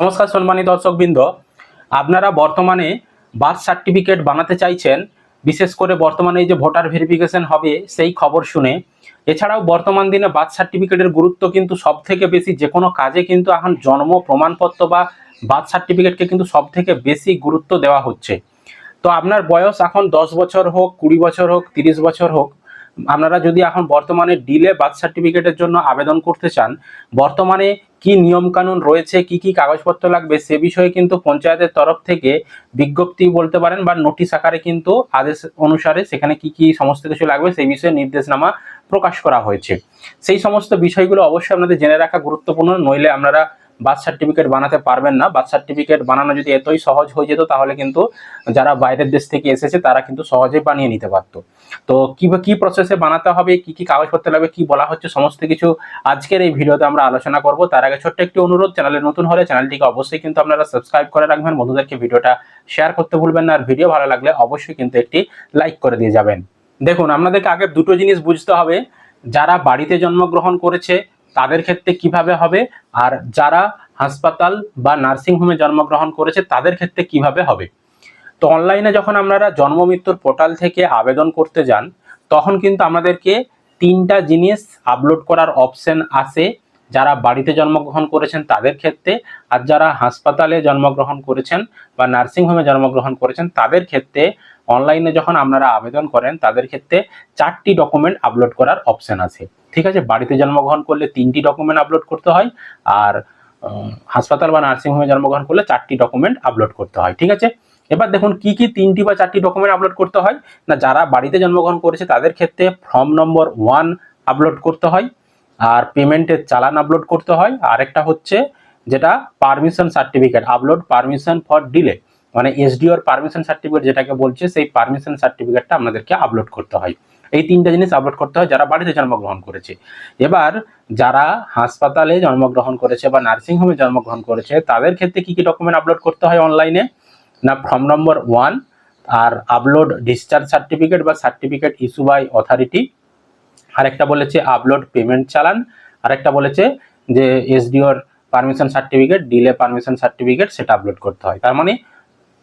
নমস্কার সম্মানিত দর্শকবৃন্দ। আপনারা বর্তমানে বার্থ সার্টিফিকেট বানাতে চাইছেন, বিশেষ করে বর্তমানে এই যে ভোটার ভেরিফিকেশন হবে সেই খবর শুনে। এছাড়াও বর্তমান দিনে বার্থ সার্টিফিকেটের গুরুত্ব কিন্তু সব থেকে বেশি, যে কোনো কাজে কিন্তু এখন জন্ম, প্রমাণপত্র বা বার্থ সার্টিফিকেটকে কিন্তু সব থেকে বেশি গুরুত্ব দেওয়া হচ্ছে। তো আপনার বয়স এখন দশ বছর হোক, কুড়ি বছর হোক, তিরিশ বছর হোক আপনারা যদি এখন বর্তমানে ডিলে বার্থ সার্টিফিকেটের জন্য আবেদন করতে চান, বর্তমানে কি নিয়মকানুন রয়েছে, কি কি কাগজপত্র লাগবে, সে বিষয়ে কিন্তু পঞ্চায়েতের তরফ থেকে বিজ্ঞপ্তি বলতে পারেন বা নোটিশ আকারে কিন্তু আদেশ অনুসারে সেখানে কি কি সমস্ত কিছু লাগবে, সেই বিষয়ে নির্দেশনামা প্রকাশ করা হয়েছে। সেই সমস্ত বিষয়গুলো অবশ্যই আপনাদের জেনে রাখা গুরুত্বপূর্ণ, নইলে আপনারা বার্থ সার্টিফিকেট বানাতে পারবেন না। বার্থ সার্টিফিকেট বানানো যদি এতই সহজ হয়ে যেত, তাহলে কিন্তু যারা বাইরের দেশ থেকে এসেছে, তারা কিন্তু সহজেই বানিয়ে নিতে পারতো। তো কি কি প্রসেসে বানাতে হবে, কি কি কাগজপত্র লাগবে, কি বলা হচ্ছে, সমস্ত কিছু আজকের এই ভিডিওতে আমরা আলোচনা করব। তার আগে ছোট্ট একটি অনুরোধ, চ্যানেলে নতুন হলে চ্যানেলটিকে অবশ্যই কিন্তু আপনারা সাবস্ক্রাইব করে রাখবেন। বন্ধুদেরকে ভিডিওটা শেয়ার করতে ভুলবেন না। আর ভিডিও ভালো লাগলে অবশ্যই কিন্তু একটি লাইক করে দিয়ে যাবেন। দেখুন, আপনাদেরকে আগে দুটো জিনিস বুঝতে হবে। যারা বাড়িতে জন্মগ্রহণ করেছে তাদের ক্ষেত্রে কীভাবে হবে? আর যারা হাসপাতাল বা নার্সিংহোমে জন্মগ্রহণ করেছে, তাদের ক্ষেত্রে কীভাবে হবে? তো অনলাইনে যখন আপনারা জন্ম মৃত্যুর পোর্টাল থেকে আবেদন করতে যান, তখন কিন্তু আমাদেরকে তিনটা জিনিস আপলোড করার অপশন আসে যারা বাড়িতে জন্মগ্রহণ করেছেন, তাদের ক্ষেত্রে। আর যারা হাসপাতালে জন্মগ্রহণ করেছেন বা নার্সিংহোমে জন্মগ্রহণ করেছেন, তাদের ক্ষেত্রে অনলাইনে যখন আপনারা আবেদন করেন, তাদের ক্ষেত্রে চারটি ডকুমেন্ট আপলোড করার অপশন আছে। ঠিক আছে, বাড়িতে জন্মগ্রহণ করলে তিনটি ডকুমেন্ট আপলোড করতে হয় আর হাসপাতাল বা নার্সিংহোমে জন্মগ্রহণ করলে চারটি ডকুমেন্ট আপলোড করতে হয়, ঠিক আছে? এবার দেখুন কি কি তিনটি বা চারটি ডকুমেন্ট আপলোড করতে হয়। না, যারা বাড়িতে জন্মগ্রহণ করেছে তাদের ক্ষেত্রে ফর্ম নম্বর ওয়ান আপলোড করতে হয় আর পেমেন্টের চালান আপলোড করতে হয়। আরেকটা হচ্ছে যেটা permission certificate upload permission for delay মানে এসডিওর পারমিশন সার্টিফিকেট যেটাকে বলছে, সেই পারমিশন সার্টিফিকেটটা আপনাদেরকে আপলোড করতে হয়। এই তিনটা জিনিস আপলোড করতে হয় যারা বাড়িতে জন্মগ্রহণ করেছে। এবার যারা হাসপাতালে জন্মগ্রহণ করেছে বা নার্সিংহোমে জন্মগ্রহণ করেছে, তাদের ক্ষেত্রে কি কি ডকুমেন্ট আপলোড করতে হয় অনলাইনে না ফর্ম নম্বর ওয়ান আর আপলোড ডিসচার্জ সার্টিফিকেট বা সার্টিফিকেট ইস্যু বাই অথরিটি আরেকটা বলেছে আপলোড পেমেন্ট চালান। আরেকটা বলেছে যে এসডিওর permission certificate delay permission certificate সেটা আপলোড করতে হয়। তার মানে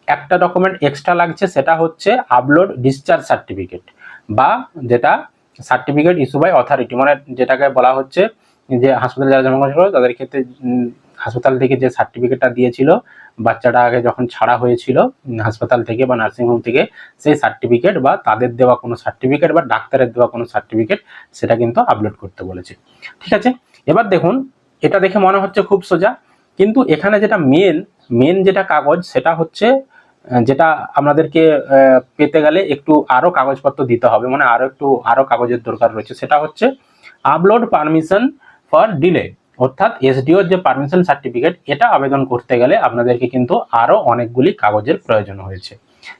একটা ডকুমেন্ট এক্সট্রা লাগছে, সেটা হচ্ছে আপলোড ডিসচার্জ সার্টিফিকেট বা যেটা সার্টিফিকেট ইস্যু বাই অথরিটি মানে যেটাকে বলা হচ্ছে যে হাসপাতালে যারা জন্মগ্রহণ ছিল তাদের ক্ষেত্রে হাসপাতাল থেকে যে সার্টিফিকেটটা দিয়েছিল, বাচ্চাটা আগে যখন ছাড়া হয়েছিল হাসপাতাল থেকে বা নার্সিংহোম থেকে, সেই সার্টিফিকেট বা তাদের দেওয়া কোনো সার্টিফিকেট বা ডাক্তারের দেওয়া কোনো সার্টিফিকেট সেটা কিন্তু আপলোড করতে বলেছে। ঠিক আছে? এবার দেখুন, এটা দেখে মনে হচ্ছে খুব সোজা, কিন্তু এখানে যেটা মেন মেন যেটা কাগজ, সেটা হচ্ছে যেটা আমাদেরকে পেতে গেলে একটু আরও কাগজপত্র দিতে হবে মানে আরও একটু, আরও কাগজের দরকার রয়েছে। সেটা হচ্ছে আপলোড পারমিশন ফর ডিলে অর্থাৎ এসডিওর যে পারমিশন সার্টিফিকেট এটা আবেদন করতে গেলে আপনাদেরকে কিন্তু আরও অনেকগুলি কাগজের প্রয়োজন হয়েছে।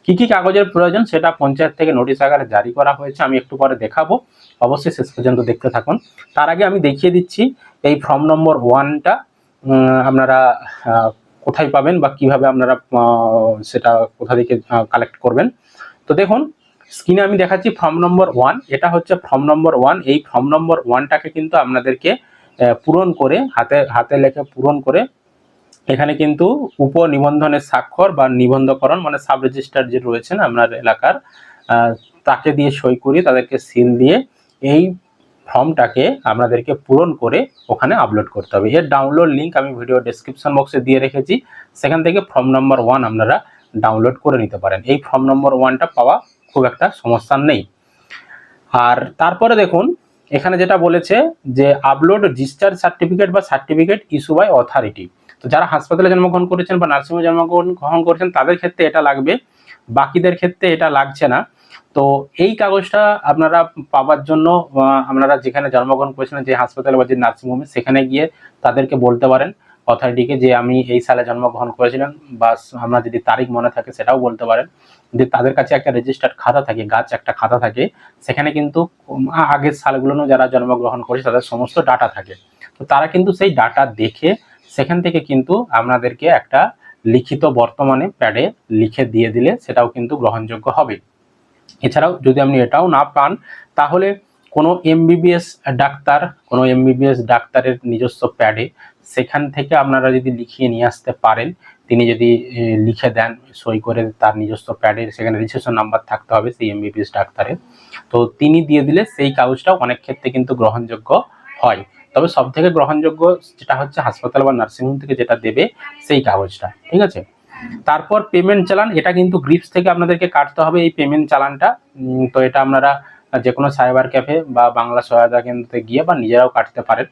কি কি কাগজের প্রয়োজন, সেটা পঞ্চায়েত থেকে নোটিশ আকারে জারি করা হয়েছে, আমি একটু পরে দেখাবো। অবশ্যই শেষ পর্যন্ত দেখতে থাকুন। তার আগে আমি দেখিয়ে দিচ্ছি, এই ফর্ম নম্বর ওয়ানটা আপনারা কোথায় পাবেন বা কীভাবে আপনারা সেটা কোথা থেকে কালেক্ট করবেন। তো দেখুন স্ক্রিনে আমি দেখাচ্ছি ফর্ম নম্বর ওয়ান এটা হচ্ছে ফর্ম নম্বর ওয়ান এই ফর্ম নম্বর ওয়ানটাকে কিন্তু আপনাদেরকে পূরণ করে, হাতে হাতে লেখে পূরণ করে, এখানে কিন্তু উপ নিবন্ধনের স্বাক্ষর বা নিবন্ধকরণ মানে সাব রেজিস্টার যে রয়েছেন আপনার এলাকার তাকে দিয়ে সই করিয়ে তাদেরকে সিল দিয়ে এই ফর্মটাকে আপনাদেরকে পূরণ করে ওখানে আপলোড করতে হবে। এর ডাউনলোড লিঙ্ক আমি ভিডিও ডেসক্রিপশন বক্সে দিয়ে রেখেছি। সেখান থেকে ফর্ম নম্বর ওয়ান আপনারা ডাউনলোড করে নিতে পারেন। এই ফর্ম নম্বর ওয়ানটা পাওয়া খুব একটা সমস্যা নেই। আর তারপরে দেখুন, এখানে যেটা বলেছে যে আপলোড ডিসচার্জ সার্টিফিকেট বা সার্টিফিকেট ইস্যু বাই অথরিটি তো যারা হাসপাতালে জন্মগ্রহণ করেছেন বা নার্সিংহোমে জন্মগ্রহণ গ্রহণ করেছেন, তাদের ক্ষেত্রে এটা লাগবে। বাকিদের ক্ষেত্রে এটা লাগছে না। তো এই কাগজটা আপনারা পাওয়ার জন্য আপনারা যেখানে জন্মগ্রহণ করেছিলেন যে হাসপাতাল বা যে নার্সিংহোমে, সেখানে গিয়ে তাদেরকে বলতে পারেন অথরিটিকে যে আমি এই সালে জন্মগ্রহণ করেছিলাম বা আমরা যদি তারিখ মনে থাকে সেটাও বলতে পারেন। যে তাদের কাছে একটা রেজিস্টার্ড খাতা থাকে, গাছ একটা খাতা থাকে, সেখানে কিন্তু আগের সালগুলো যারা জন্মগ্রহণ করেছে তাদের সমস্ত ডাটা থাকে। তো তারা কিন্তু সেই ডাটা দেখে সেখান থেকে কিন্তু আপনাদেরকে একটা লিখিত বর্তমানে প্যাডে লিখে দিয়ে দিলে সেটাও কিন্তু গ্রহণযোগ্য হবে। এছাড়াও যদি আপনি এটাও না পান, তাহলে কোনো এমবিবিএস ডাক্তার, কোনো এমবিবিএস ডাক্তারের নিজস্ব প্যাডে সেখান থেকে আপনারা যদি লিখিয়ে নিয়ে আসতে পারেন, তিনি যদি লিখে দেন, সই করে তার নিজস্ব প্যাডের সেখানে রেজিস্ট্রেশন নাম্বার থাকতে হবে সেই এমবিবিএস ডাক্তারের। তো তিনি দিয়ে দিলে সেই কাগজটাও অনেক ক্ষেত্রে কিন্তু গ্রহণযোগ্য হয়। তবে সব থেকে গ্রহণযোগ্য যেটা হচ্ছে হাসপাতাল বা নার্সিংহোম থেকে যেটা দেবে সেই কাগজটা, ঠিক আছে? তারপর পেমেন্ট চালান, এটা কিন্তু গ্রিপস থেকে আপনাদেরকে কাটতে হবে এই পেমেন্ট চালানটা। তো এটা আপনারা যে কোনো সাইবার ক্যাফে বা বাংলা সহায়তা কেন্দ্রে গিয়ে বা নিজেরাও কাটতে পারেন।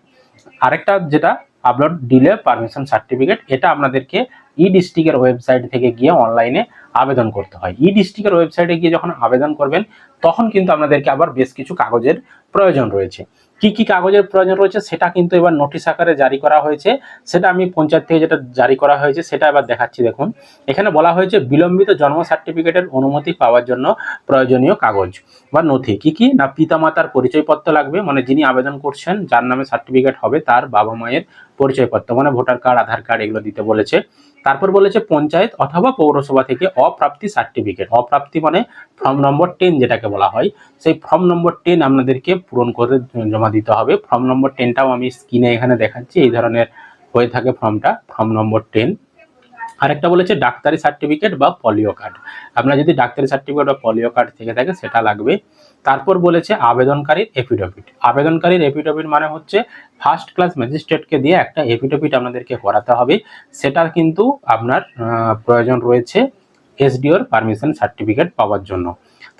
আরেকটা যেটা আপলোড ডিলে পারমিশন সার্টিফিকেট এটা আপনাদেরকে ই ডিস্ট্রিক্টের ওয়েবসাইট থেকে গিয়ে অনলাইনে আবেদন করতে হয়। ই ডিস্ট্রিক্টের ওয়েবসাইটে গিয়ে যখন আবেদন করবেন, তখন কিন্তু আপনাদেরকে আবার বেশ কিছু কাগজের প্রয়োজন রয়েছে। কি কি কাগজের প্রয়োজন রয়েছে সেটা কিন্তু এবার নোটিশ আকারে জারি করা হয়েছে। সেটা আমি পঞ্চায়েত থেকে যেটা জারি করা হয়েছে সেটা এবার দেখাচ্ছি, দেখুন। এখানে বলা হয়েছে বিলম্বিত জন্ম সার্টিফিকেটের অনুমতি পাওয়ার জন্য প্রয়োজনীয় কাগজ বা নথি। কি কি? না পিতামাতার পরিচয়পত্র লাগবে? মানে যিনি আবেদন করছেন, যার নামে সার্টিফিকেট হবে, তার বাবা মায়ের পরিচয়পত্র মানে ভোটার কার্ড, আধার কার্ড এগুলো দিতে বলেছে। তারপর বলেছে পঞ্চায়েত অথবা পৌরসভা থেকে অপ্রাপ্তি সার্টিফিকেট। অপ্রাপ্তি মানে ফর্ম নম্বর টেন যেটাকে বলা হয়। সেই ফর্ম নম্বর টেন আপনাদেরকে পূরণ করে জমা দিতে হবে। ফর্ম নম্বর টেনটাও আমি স্ক্রিনে এখানে দেখাচ্ছি, এই ধরনের হয়ে থাকে ফর্মটা ফর্ম নম্বর টেন আরেকটা বলেছে ডাক্তারি সার্টিফিকেট বা পলিও কার্ড আপনার যদি ডাক্তারি সার্টিফিকেট বা পলিও কার্ড থেকে থাকে, সেটা লাগবে। তারপর বলেছে আবেদনকারীর এফিডেভিট আবেদনকারীর এফিডেভিট মানে হচ্ছে ফার্স্ট ক্লাস ম্যাজিস্ট্রেটকে দিয়ে একটা এফিডেভিট আপনাদেরকে করাতে হবে। সেটা কিন্তু আপনার প্রয়োজন রয়েছে এসডিওর পারমিশন সার্টিফিকেট পাওয়ার জন্য।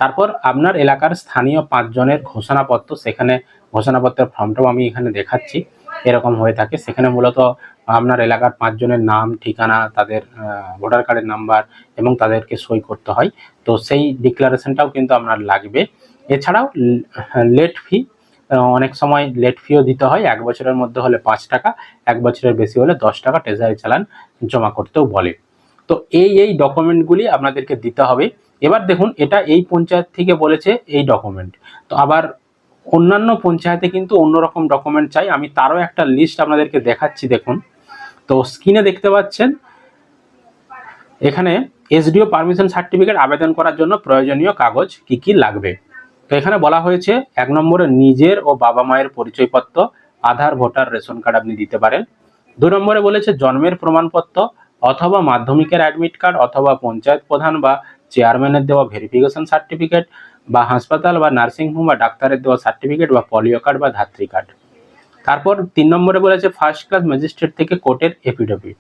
তারপর আপনার এলাকার স্থানীয় পাঁচজনের ঘোষণাপত্র, সেখানে ঘোষণাপত্রের ফর্মটাও আমি এখানে দেখাচ্ছি। এরকম হয়ে থাকে। সেখানে মূলত আপনার এলাকার পাঁচজনের নাম, ঠিকানা, তাদের ভোটার কার্ডের নাম্বার এবং তাদেরকে সই করতে হয়। তো সেই ডিক্লারেশনটাও কিন্তু আপনার লাগবে। এছাড়াও লেট ফি অনেক সময় লেট ফিও দিতে হয়। এক বছরের মধ্যে হলে পাঁচ টাকা, এক বছরের বেশি হলে দশ টাকা ট্রেজারি চালান জমা করতেও বলে। তো এই এই ডকুমেন্টগুলি আপনাদেরকে দিতে হবে। এবার দেখুন, এটা এই পঞ্চায়েত থেকে বলেছে এই ডকুমেন্ট তো আবার অন্যান্য পঞ্চায়েতে কিন্তু অন্যরকম ডকুমেন্ট চাই। আমি তারও একটা লিস্ট আপনাদেরকে দেখাচ্ছি, দেখুন। তো স্ক্রিনে দেখতে পাচ্ছেন, এখানে এসডিও পারমিশন সার্টিফিকেট আবেদন করার জন্য প্রয়োজনীয় কাগজ কি কি লাগবে। তো এখানে বলা হয়েছে, এক নম্বরে নিজের ও বাবা মায়ের পরিচয়পত্র, আধার, ভোটার, রেশন কার্ড আপনি দিতে পারেন। দু নম্বরে বলেছে জন্মের প্রমাণপত্র, অথবা মাধ্যমিকের অ্যাডমিট কার্ড অথবা পঞ্চায়েত প্রধান বা চেয়ারম্যানের দেওয়া ভেরিফিকেশন সার্টিফিকেট বা হাসপাতাল বা নার্সিংহোম বা ডাক্তারের দেওয়া সার্টিফিকেট বা পলিও কার্ড বা ধাত্রী কার্ড। তারপর তিন নম্বরে বলেছে ফার্স্ট ক্লাস ম্যাজিস্ট্রেট থেকে কোর্টের এফিডেভিট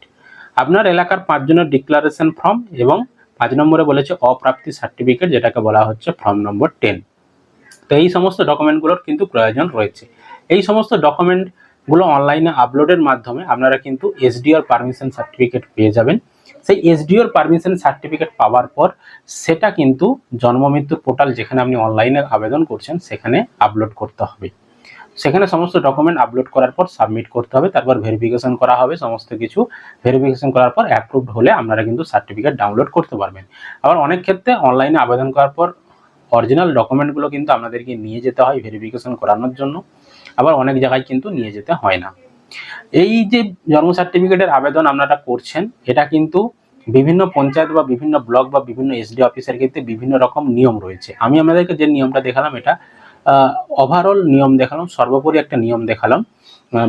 আপনার এলাকার পাঁচজনের ডিক্লারেশন ফর্ম এবং পাঁচ নম্বরে বলেছে অপ্রাপ্তি সার্টিফিকেট যেটাকে বলা হচ্ছে ফর্ম নম্বর টেন তো এই সমস্ত ডকুমেন্টগুলোর কিন্তু প্রয়োজন রয়েছে। এই সমস্ত ডকুমেন্টগুলো অনলাইনে আপলোডের মাধ্যমে আপনারা কিন্তু এসডিওর পারমিশন সার্টিফিকেট পেয়ে যাবেন। সেই এসডিওর পারমিশন সার্টিফিকেট পাওয়ার পর সেটা কিন্তু জন্ম মৃত্যুর পোর্টাল যেখানে আপনি অনলাইনে আবেদন করছেন, সেখানে আপলোড করতে হবে। সেখানে সমস্ত ডকুমেন্ট আপলোড করার পর সাবমিট করতে হবে, তারপর ভেরিফিকেশন করা হবে, সমস্ত কিছু ভেরিফিকেশন করার পর অ্যাপ্রুভড হলে আপনারা কিন্তু সার্টিফিকেট ডাউনলোড করতে পারবেন। আবার অনেক ক্ষেত্রে অনলাইনে আবেদন করার পর অরিজিনাল ডকুমেন্টগুলো কিন্তু আপনাদেরকে নিয়ে যেতে হয় ভেরিফিকেশন করানোর জন্য। আবার অনেক জায়গায় কিন্তু নিয়ে যেতে হয় না। এই যে জন্ম সার্টিফিকেটের আবেদন আপনারা করছেন, এটা কিন্তু বিভিন্ন পঞ্চায়েত বা বিভিন্ন ব্লক বা বিভিন্ন এসডি অফিসের ক্ষেত্রে বিভিন্ন রকম নিয়ম রয়েছে। আমি আপনাদেরকে যে নিয়মটা দেখালাম, এটা ওভারঅল নিয়ম দেখালাম, সর্বোপরি একটা নিয়ম দেখালাম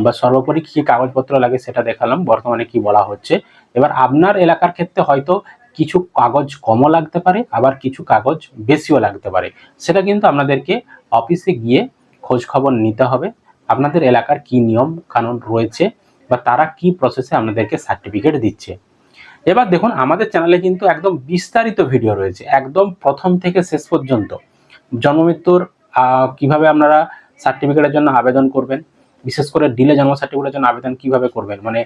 বা সর্বোপরি কী কাগজপত্র লাগে সেটা দেখালাম, বর্তমানে কি বলা হচ্ছে। এবার আপনার এলাকার ক্ষেত্রে হয়তো কিছু কাগজ কমও লাগতে পারে, আবার কিছু কাগজ বেশিও লাগতে পারে। সেটা কিন্তু আপনাদেরকে অফিসে গিয়ে খোঁজ খবর নিতে হবে। আপনাদের এলাকার কি নিয়ম কানুন রয়েছে বা তারা কি প্রসেসে আপনাদেরকে সার্টিফিকেট দিচ্ছে? এবার দেখুন, আমাদের চ্যানেলে কিন্তু একদম বিস্তারিত ভিডিও রয়েছে। একদম প্রথম থেকে শেষ পর্যন্ত। জন্মমৃত্যুর কীভাবে আপনারা সার্টিফিকেটের জন্য আবেদন করবেন? বিশেষ করে ডিলে জন্ম সার্টিফিকেটের জন্য আবেদন কীভাবে করবেন? মানে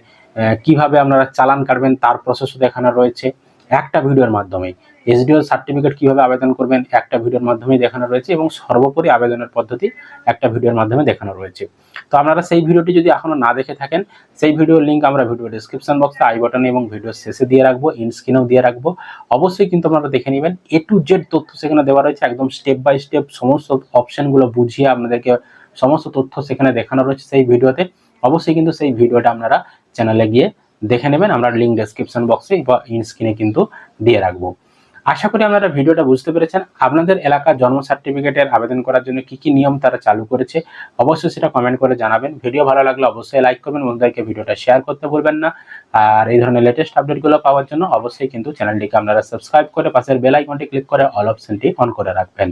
কীভাবে আপনারা চালান কাটবেন? তার প্রসেসও দেখানো রয়েছে। একটা ভিডিওর মাধ্যমে এসডিও সার্টিফিকেট কীভাবে আবেদন করবেন একটা ভিডিওর মাধ্যমে দেখানো রয়েছে এবং সর্বোপরি আবেদনের পদ্ধতি একটা ভিডিওর মাধ্যমে দেখানো রয়েছে। তো আপনারা সেই ভিডিওটি যদি এখনও না দেখে থাকেন, সেই ভিডিওর লিঙ্ক আমরা ভিডিও ডিসক্রিপশন বক্সে আই বাটনে এবং ভিডিওর শেষে দিয়ে রাখব ইন স্ক্রিনেও দিয়ে রাখব। অবশ্যই কিন্তু আপনারা দেখে নেবেন এ টু জেড তথ্য সেখানে দেওয়া রয়েছে, একদম স্টেপ বাই স্টেপ সমস্ত অপশনগুলো বুঝিয়ে আপনাদেরকে সমস্ত তথ্য সেখানে দেখানো রয়েছে সেই ভিডিওতে। অবশ্যই কিন্তু সেই ভিডিওটা আপনারা চ্যানেলে গিয়ে দেখে নেবেন, আমরা লিঙ্ক ডেসক্রিপশন বক্সে বা ইন স্ক্রিনে কিন্তু দিয়ে রাখব। আশা করি আপনারা ভিডিওটা বুঝতে পেরেছেন। আপনাদের এলাকার জন্ম সার্টিফিকেটের আবেদন করার জন্য কি কি নিয়ম তারা চালু করেছে, অবশ্যই সেটা কমেন্ট করে জানাবেন। ভিডিও ভালো লাগলে অবশ্যই লাইক করবেন, বন্ধুদেরকে ভিডিওটা শেয়ার করতে ভুলবেন না। আর এই ধরনের লেটেস্ট আপডেটগুলো পাওয়ার জন্য অবশ্যই কিন্তু চ্যানেলটিকে আপনারা সাবস্ক্রাইব করে পাশের বেল আইকনটি ক্লিক করে অল অপশনটি অন করে রাখবেন।